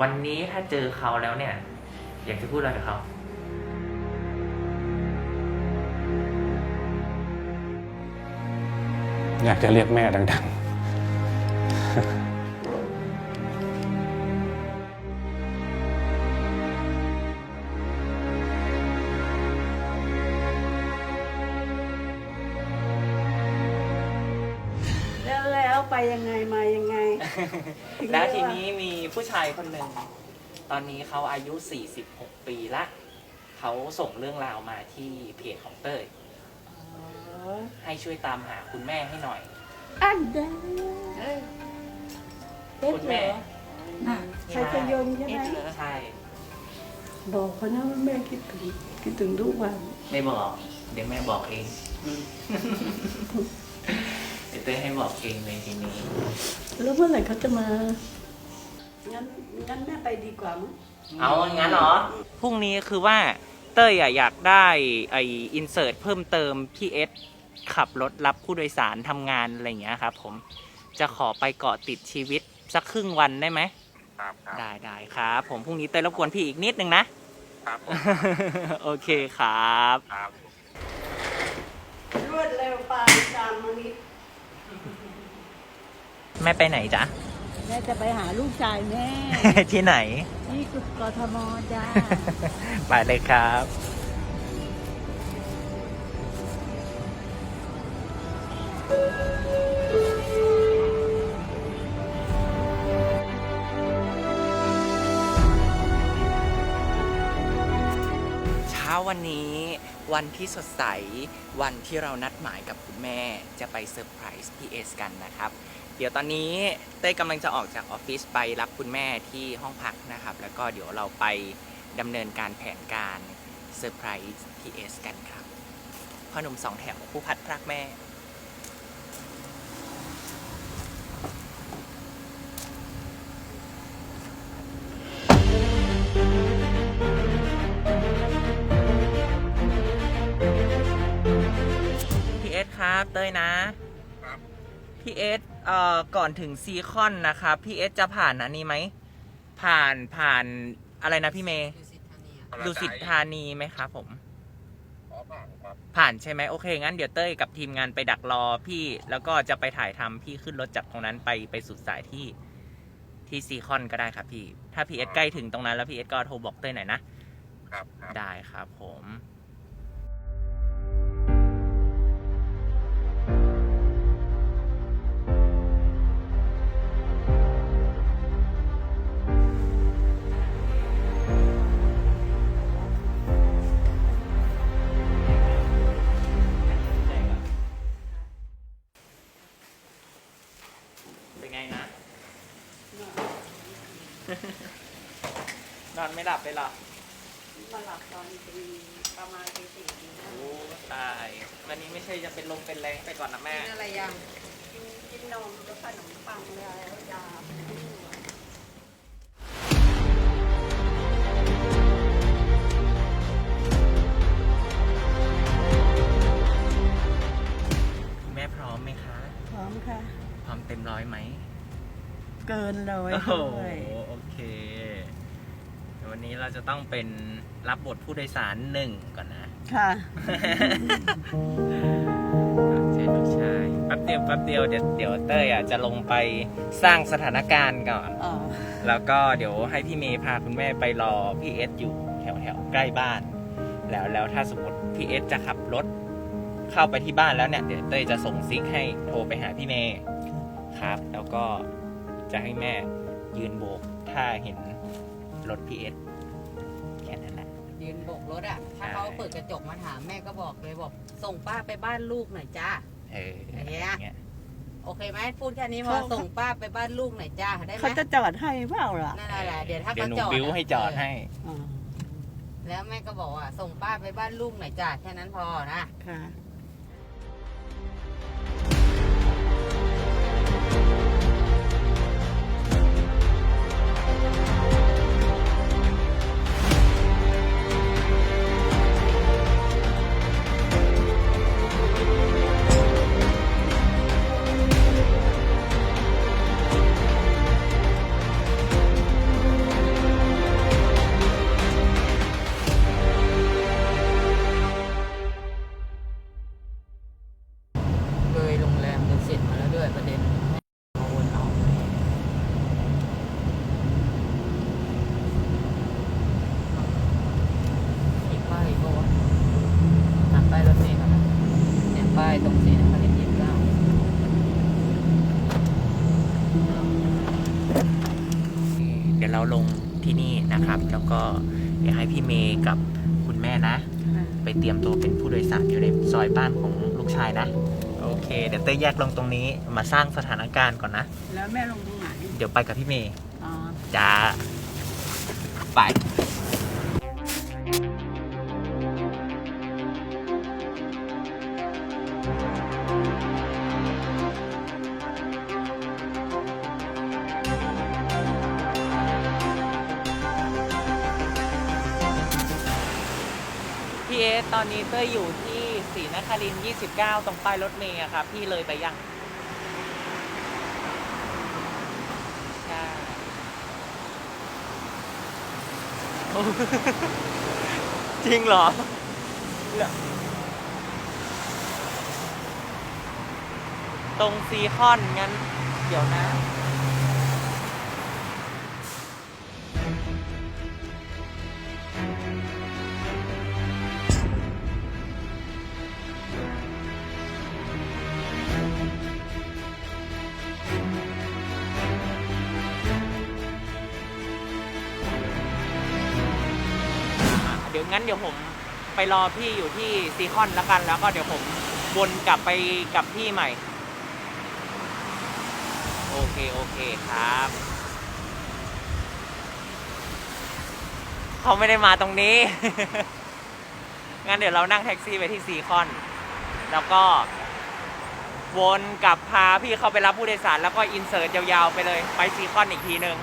วันนี้ถ้าเจอเขาแล้วเนี่ย อยากจะพูดอะไรกับเขาอยากจะเรียกแม่ดัง ๆ ยังไงมายังไงแล้วทีนี้มีผู้ชายคนหนึ่งตอนนี้เขาอายุ 46 ปีละ เขาส่งเรื่องราวมาที่เพจของเต้ยให้ช่วยตามหาคุณแม่ให้หน่อย อันเด้อคุณแม่ใครจะยงใช่ไหมใช่บอกเขานะว่าแม่คิดถึงคิดถึงทุกวันไม่บอก เดี๋ยวแม่บอกเอง เดี๋ยวเต้ยให้บอกเองเลยทีนี้ แล้วเมื่อไหร่เขาจะมา งั้นงั้นแม่ไปดีกว่ามั้งเอางั้นเหรอ พรุ่งนี้คือว่าเต้ยอะอยากได้ไออินเสิร์ตเพิ่มเติมพี่เอสขับรถรับผู้โดยสารทำงานอะไรอย่างเงี้ยครับผมจะขอไปเกาะติดชีวิตสักครึ่งวันได้ไหมๆครับครับได้ได้ครับ ผมพรุ่งนี้เต้ยรบกวนพี่อีกนิดนึงนะ ครับผมโอเคครับ ครับ รวดเร็วไปตามมานี้ แม่ไปไหนจ๊ะ แม่จะไปหาลูกชายแม่ ที่ไหนที่กทมจ้า ไปเลยครับ เช้าวันนี้วันที่สดใส วันที่เรานัดหมายกับคุณแม่จะไปเซอร์ไพรส์พี่เอสกันนะครับ เดี๋ยวตอนนี้เต้ยกำลังจะออกจากออฟฟิศไปรับคุณแม่ที่ห้องพักนะครับ แล้วก็เดี๋ยวเราไปดำเนินการแผนการเซอร์ไพรส์พีเอสกันครับพ่อหนุ่มสองแถวผู้พัดพรากแม่ พีเอสครับ เต้ยนะ พี่เอสเอ่อก่อนถึงซีคอนนะครับพี่เอสจะผ่านอันนี้ไหม ผ่านผ่านอะไรนะพี่เมย์ดูสิทธานีไหมครับผมขอผ่านครับผ่านใช่ไหมโอเค งั้นเดี๋ยวเต้ยกับทีมงานไปดักรอพี่แล้วก็จะไปถ่ายทำพี่ขึ้นรถจากตรงนั้นไปไปสุดสายที่ที่ซีคอนก็ได้ครับพี่ ถ้าพี่เอสใกล้ถึงตรงนั้นแล้วพี่เอสก็โทรบอกเต้ยหน่อยนะครับครับได้ครับผม ไงนะ นอนไม่หลับเลยเหรอมาหลับตอนตีประมาณตีสี่นะโอ้ตายวันนี้ไม่ใช่จะเป็นลมเป็นแรงไปก่อนนะแม่ กินอะไรยังกินกินนมแล้วขนมปังแล้วยาคุณแม่พร้อมไหมคะ พร้อมค่ะ พร้อมเต็มร้อยไหมเกินเลยโอ้โหด้วยโอเคเดี๋ยววันนี้เราจะต้องเป็นรับบทผู้โดยสารหนึ่งก่อนนะ ค่ะ เชิญลูกชายแป๊บเดียวแป๊บเดียวเดี๋ยวเดี๋ยวเต้ยอะจะลงไปสร้างสถานการณ์ก่อน อ๋อ แล้วก็เดี๋ยวให้พี่เมย์พาคุณแม่ไปรอพี่เอสอยู่แถวแถวๆใกล้บ้าน แล้วแล้วถ้าสมมติพี่เอสจะขับรถเข้าไปที่บ้านแล้วเนี่ยเดี๋ยวเต้ยจะส่งซิกให้โทรไปหาพี่เมย์ ครับ แล้วก็จะให้แม่ยืนโบก ถ้าเห็นรถพี่เอสแค่นั้นแหละ ยืนโบกรถอะ ถ้าใช่เขาเปิดกระจกมาถามแม่ก็บอกเลยบอก ส่งป้าไปบ้านลูกหน่อยจ้าเอออย่างเงี้ยเงี้ย โอเคไหมพูดแค่นี้พอส่งป้าไปบ้านลูกหน่อยจ้าได้ไหมเขาจะจอดให้เปล่าล่ะนั่นแหละเดี๋ยวถ้าเดี๋ยเขาวหนูจอดบิ้วให้จอดให้อ๋อแล้วแม่ก็บอกว่าส่งป้าไปบ้านลูกหน่อยจ้าแค่นั้นพอนะค่ะ พี่เมย์กับคุณแม่นะ ไปเตรียมตัวเป็นผู้โดยสารอยู่ในซอยบ้านของลูกชายนะ โอเค เดี๋ยวเต้ยแยกลงตรงนี้มาสร้างสถานการณ์ก่อนนะ แล้วแม่ลงตรงไหน เดี๋ยวไปกับพี่เมย์อ๋อจ้าไป สิบเก้าตรงป้ายรถเมย์อะครับพี่เลยไปยังจริงเหรอ ตรงซีคอนงั้น เดี๋ยวนะ งั้นเดี๋ยวผมไปรอพี่อยู่ที่ซีคอนแล้วกัน แล้วก็เดี๋ยวผมวนกลับไปกับพี่ใหม่ โอเค โอเคครับ เขาไม่ได้มาตรงนี้ งั้นเดี๋ยวเรานั่งแท็กซี่ไปที่ซีคอน แล้วก็วนกลับพาพี่เขาไปรับผู้โดยสาร แล้วก็อินเสิร์ตยาวๆไปเลย ไปซีคอนอีกทีหนึ่ง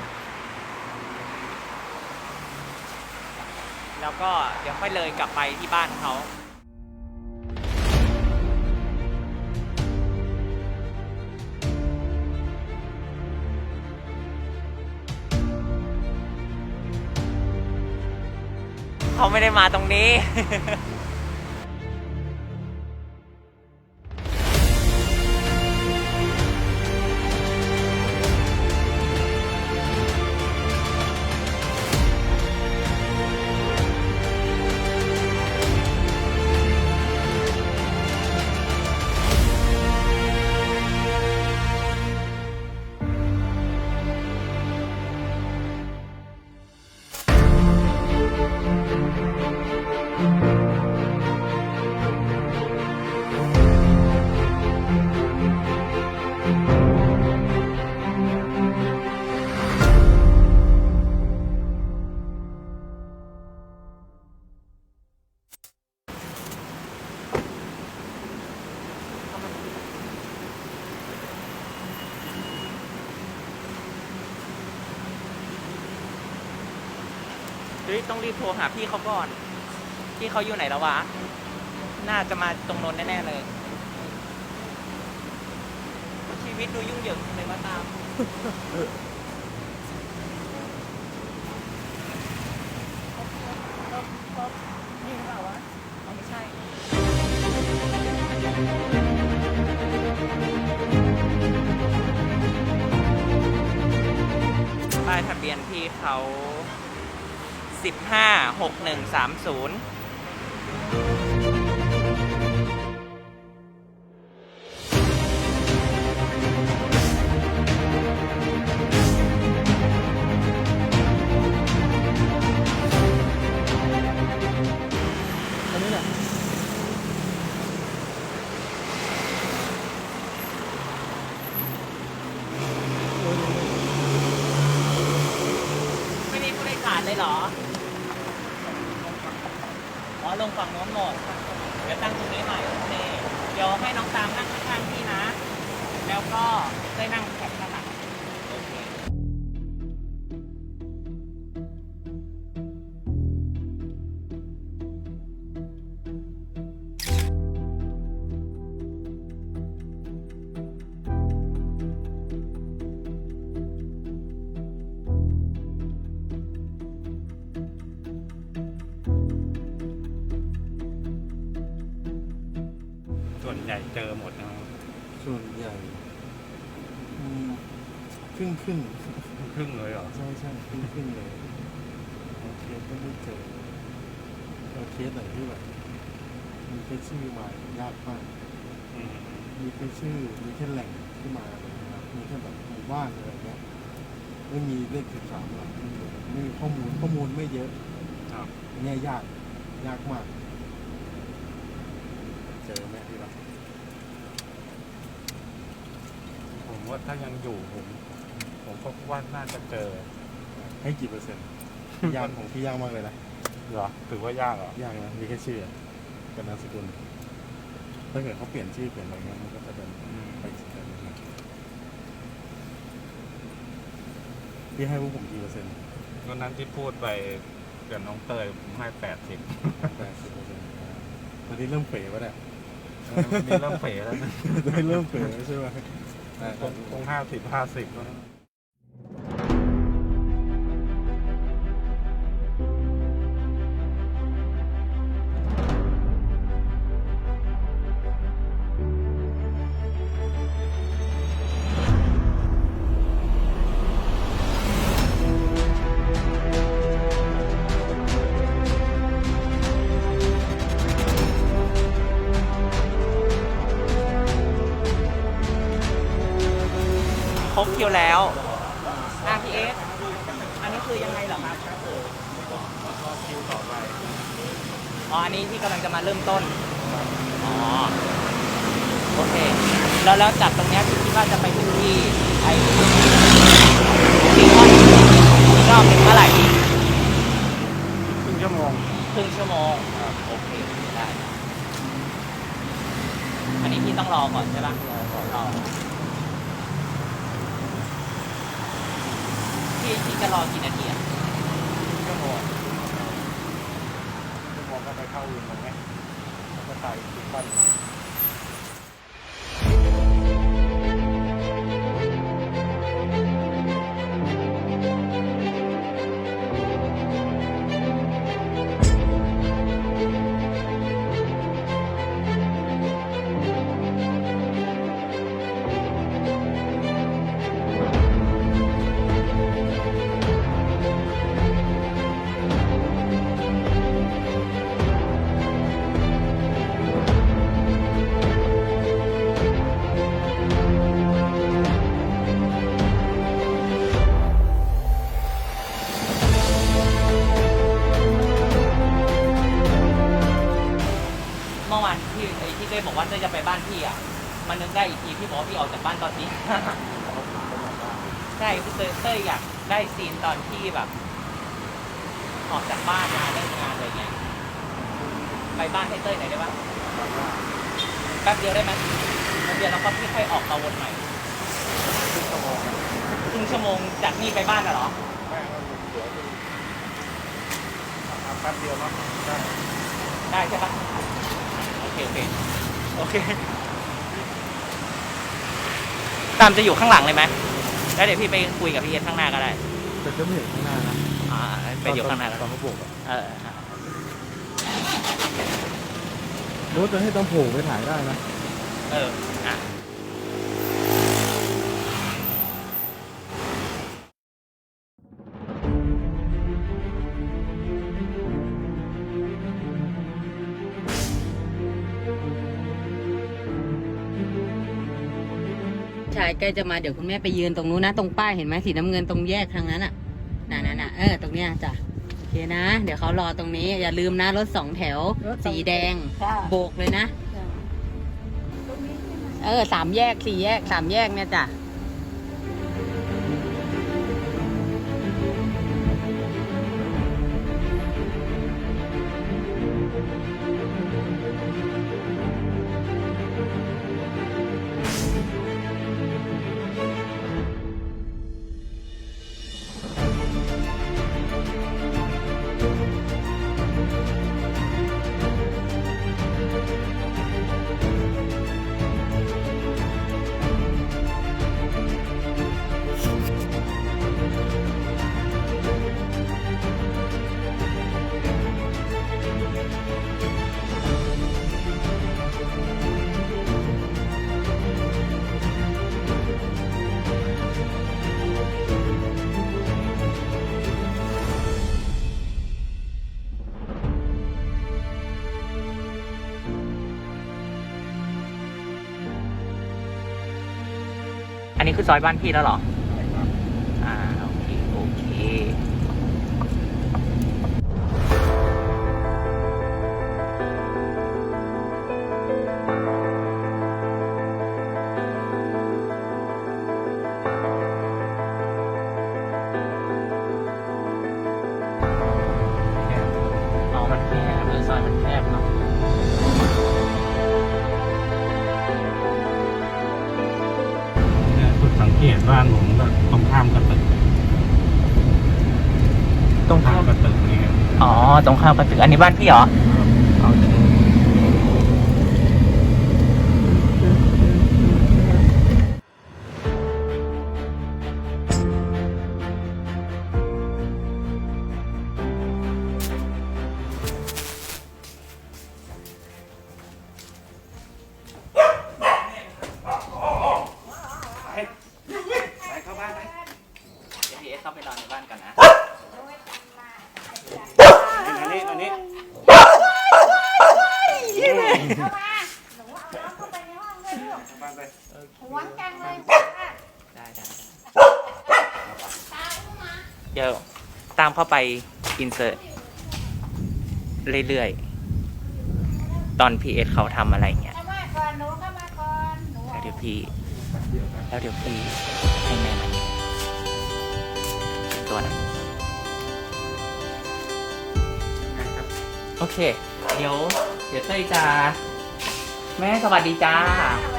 แล้วก็เดี๋ยวค่อยเลยกลับไปที่บ้านเขาเขาไม่ได้มาตรงนี้ ต้องรีบโทรหาพี่เขาก่อน พี่เขาอยู่ไหนแล้ววะ น่าจะมาตรงนนแน่ๆเลย ชีวิตดูยุ่งเหยิงเลยมาตาม นี่หรือเปล่าวะเอไม่ใช่ ป้ายทะเบียนพี่เขา 15 6130 น้องตามนั่งข้างๆพี่นะ แล้วก็ได้นั่งแถบข้าง บมีแค่แบบหมู่บ้านอะไรเงี้ยไม่มีเลขสิบสามหลักไม่มีไม่มีข้อมูลข้อมูลไม่เยอะครับ อันเนี้ยยากยากมาก เจอไหมพี่รักผมว่าถ้ายังอยู่ผม ผมก็ว่าน่าจะเจอ ให้กี่เปอร์เซ็นต์ยากของพี่ยากมากเลยนะเหรอถือว่ายากเหรอ ยากนะมีแค่ชื่อกับนามสกุลถ้าเกิดเขาเปลี่ยนชื่อเปลี่ยนอะไรเงี้ยมันก็จะเป็นไปอีกสเต็ปหนึ่งนะ พี่ให้พวกผมกี่เปอร์เซ็นต์วันนั้นที่พูดไปกับน้องเตยผมให้แปดสิบแปดสิบเปอร์เซ็นต์ตอนนี้เริ่มเป๋วะเนี่ยวันนี้เริ่มเป๋แล้วนะ ตอนนี้เริ่มเป๋ใช่ไหมอ่าคงคงห้าสิบห้าสิบแล้วนะ แล้ว RPS อันนี้คือยังไงเหรอครับคิวต่อไปอ๋ออันนี้ที่กำลังจะมาเริ่มต้นอ๋อโอเคแล้วแล้วจากตรงเนี้ยคือคิดว่าจะไปถึงที่ไอ้ที่รอบที่รอบหนึ่งเมื่อไหร่ดีครึ่งชั่วโมงครึ่งชั่วโมงโอเคได้อันนี้พี่ต้องรอก่อนใช่ปะรอก่อนรอ ที่ที่จะรอกี่นาทีอะชั่วโมงชั่วโมงก็ไปเข้าวินตรงนี้แล้วก็ใส่ติดปั้นมา ได้ซีนตอนที่แบบออกจากบ้านมาเลิกงานอะไรเงี้ยไปบ้านให้เต้ยหน่อยได้ปะแป๊บเดียวได้ไหมแป๊บเดียวแล้วก็พี่ค่อยออกมาวนใหม่ครึ่งชั่วโมงจากนี่ไปบ้านน่ะเหรอแม่ก็เดี๋ยวดูเอาแป๊บเดียวเนาะได้ได้ใช่ปะโอเคโอเคโอเคตามจะอยู่ข้างหลังเลยไหม แล้วเดี๋ยวพี่ไปคุยกับพี่เอสข้างหน้าก็ได้แต่ก็ไม่เห็นข้างหน้านะอ่าไปอยู่ข้างหน้าก็ตอได้นเขาโบกอะเออฮะรถจะให้ตำโผล่ไปถ่ายได้นะ เอออะ ใกล้จะมาเดี๋ยวคุณแม่ไปยืนตรงนู้นนะ ตรงป้ายเห็นไหมสีน้ำเงินตรงแยกทางนั้นอะน่ะน่ะน่ะเออตรงเนี้ยจ้ะโอเคนะ เดี๋ยวเขารอตรงนี้ อย่าลืมนะรถสองแถวสีแดง ค่ะ โบกเลยนะ เออสามแยกสี่แยกสามแยกเนี่ยจ้ะ นนี้คือซอยบ้านพี่แล้วเหรอ อันนี้บ้านพี่เหรอ เข้าไปอินเสิร์ตเรื่อยๆ ตอนพีเอสเขาทำอะไรเงี้ย เข้ามาก่อนหนูเข้ามาก่อนหนูแล้วเดี๋ยวพี่ แล้วเดี๋ยวพี่ให้แม่มันตัวนั้นโอเค เดี๋ยว เดี๋ยวเต้ยจะแม่สวัสดีจ้า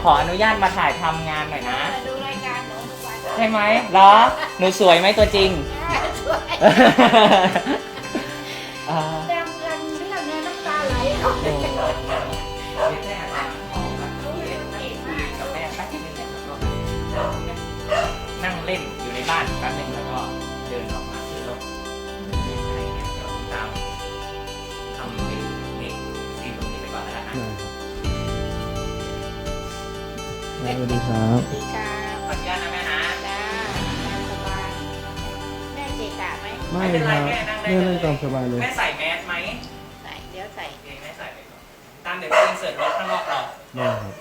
ขออนุญาตมาถ่ายทำงานหน่อยนะ ดูรายการหนูทุกวัน ใช่ไหมเหรอ หนูสวยไหมตัวจริงสวย อ่าเรื่องเรื่องเรื่องเนี่ยน้ำตาไหลอ้เดี๋ยวแม่อาจจะขอแบบคุยกับแม่แป๊บนึงแล้วก็นั่งเล่นอยู่ในบ้านแป๊บนึงแล้วก็เดินออกมาขึ้นรถอะไรเงี้ยเดี๋ยวตามทำในในซีนตรงนี้ไปก่อนแล้วกันนะ สวัสดีครับ กะไหมไม่ครับแม่นั่งตามสบายเลย แม่ใส่แมสไหมใส่เดี๋ยวใส่ โอเคแม่ใส่ไปก่อนตามเดี๋ยวอินเสิร์ตรถข้างนอกเรา ได้ครับ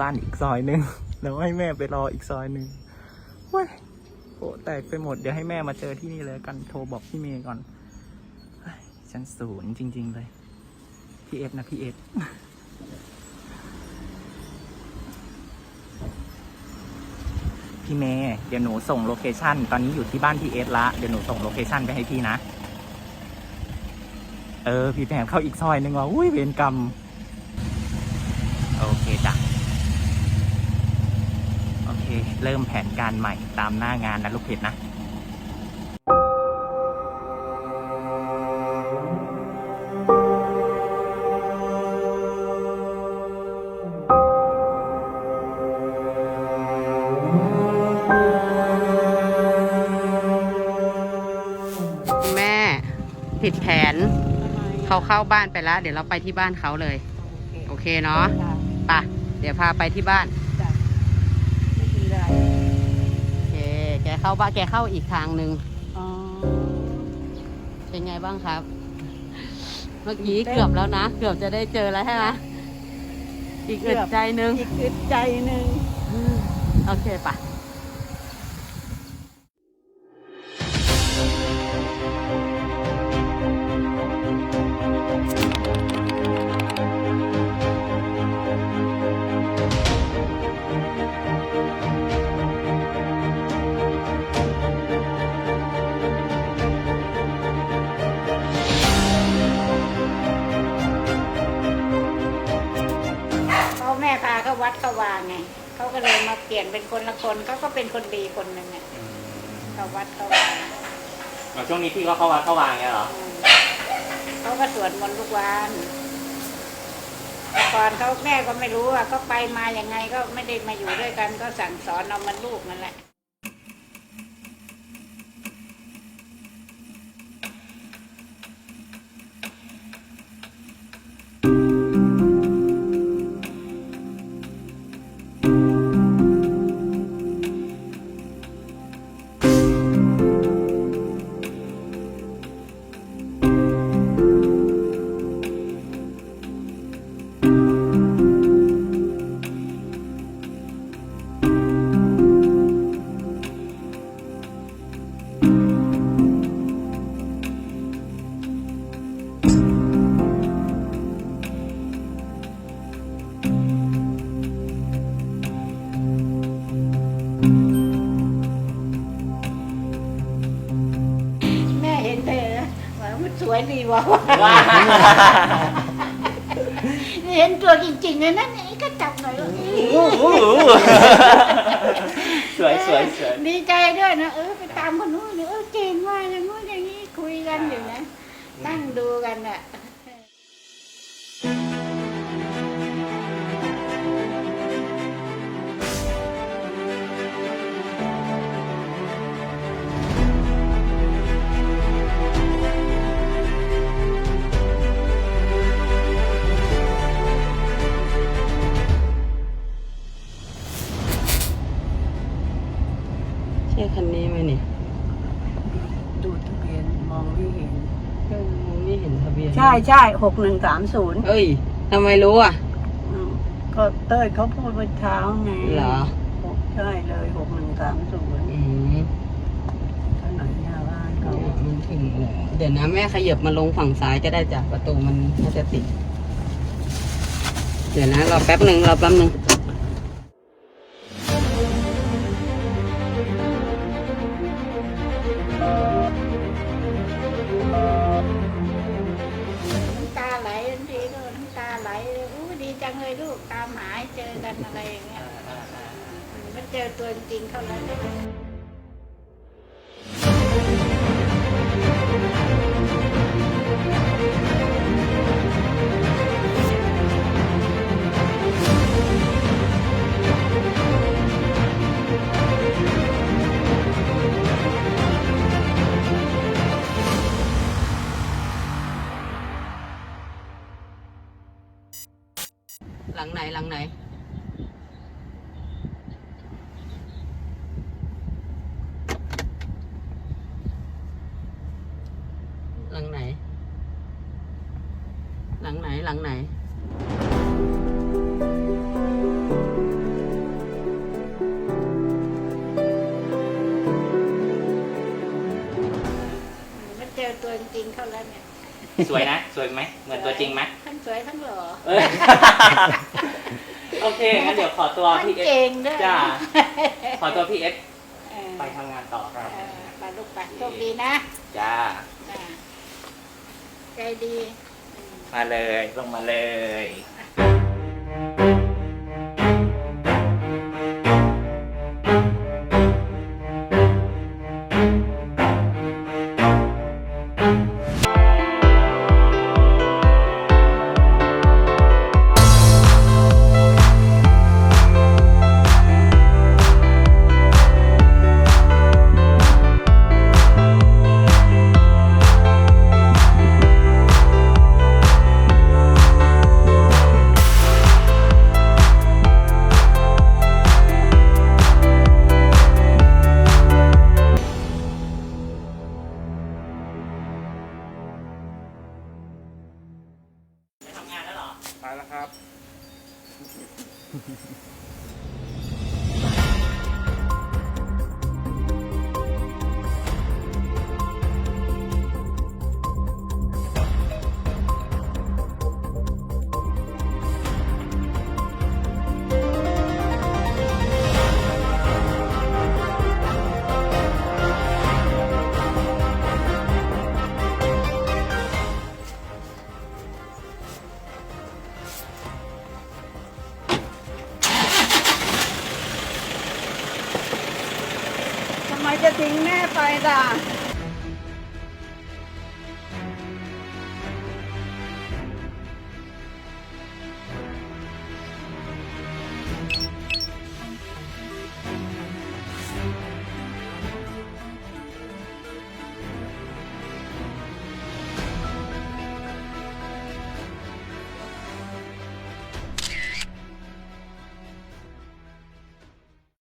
บ้านอีกซอยหนึ่งแล้วให้แม่ไปรออีกซอยหนึ่งว้ยโอ้แตกไปหมด เดี๋ยวให้แม่มาเจอที่นี่เลยกันโทรบอกพี่เมย์ก่อนเฮ้ยฉันศูนย์จริง ๆ เลย พี่เอ็ดนะพี่เอ็ดพี่เมย์เดี๋ยวหนูส่งโลเคชันตอนนี้อยู่ที่บ้านพี่เอสละ เดี๋ยวหนูส่งโลเคชันไปให้พี่นะ เออ พี่แผนเข้าอีกซอยหนึ่งว่ะอุ้ยเวรกรรม โอเคจ้ะ โอ เคเริ่มแผนการใหม่ตามหน้างานนะลูกเพจนะแม่ ผิดแผน เขาเข้าบ้านไปแล้ว เดี๋ยวเราไปที่บ้านเขาเลย โอเคเนาะไปะเดี๋ยวพาไปที่บ้าน เข้าบ้านแกเข้าอีกทางหนึ่งอ๋อเป็นไงบ้างครับ เมื่อกี้เกือบแล้วนะ เกือบจะได้เจอแล้วใช่ไหมอีกอึดใจหนึ่งอีกอึดใจหนึ่งโอเคปะ พาเขาวัดเขาวางไงเขาก็เลยมาเปลี่ยนเป็นคนละคนเขาก็เป็นคนดีคนหนึ่งไงเขาวัดเขาวางช่วงนี้พี่ก็เข้าวัดเข้าวางเงี้ยเหรออืมเขาก็สวดมนต์ทุกวันแต่ก่อนเขาแม่ก็ไม่รู้ว่าเขาไปมาอย่างไงก็ไม่ได้มาอยู่ด้วยกันก็สั่งสอนเอามันลูกนั่นแหละ ตัวจริงๆเลยนะนี่ก็จับหน่อยว่าสวยสวยสวย ดีใจด้วยนะเออ ใช่ใช่หกหนึ่งสามศูนย์เอ้ยทำไมรู้อะ ก็เต้ยเขาพูดเมื่อเช้าไงเหรอ ใช่เลยหกหนึ่งสามศูนย์อืมถนนหน้าบ้านเขาเนี่ยมันถึงแล้วเดี๋ยวนะแม่ขยับมาลงฝั่งซ้ายก็ได้จ้ะประตูมันน่าจะติด เดี๋ยวนะรอแป๊บหนึ่งรอแป๊บหนึ่ง ตามหาให้เจอกันอะไรอย่างเงี้ยมันเจอตัวจริงเขาแล้ ลังไหน หลังไหนหลังไหนมันเจอตัวจริงเขาแล้วเนี่ยสวยนะ สวยไหมเหมือนตัวจริงไหมทั้งสวยทั้งหล่อเออโอเคงั้นเดี๋ยวขอตัวทั้งพี่เอสเก่งด้วยจ้าขอตัวพี่เอสเออไปทำงานต่อครับเออไปลูกไปโชคดีนะ จ้าจ้า ใจดี มาเลยลงมาเลย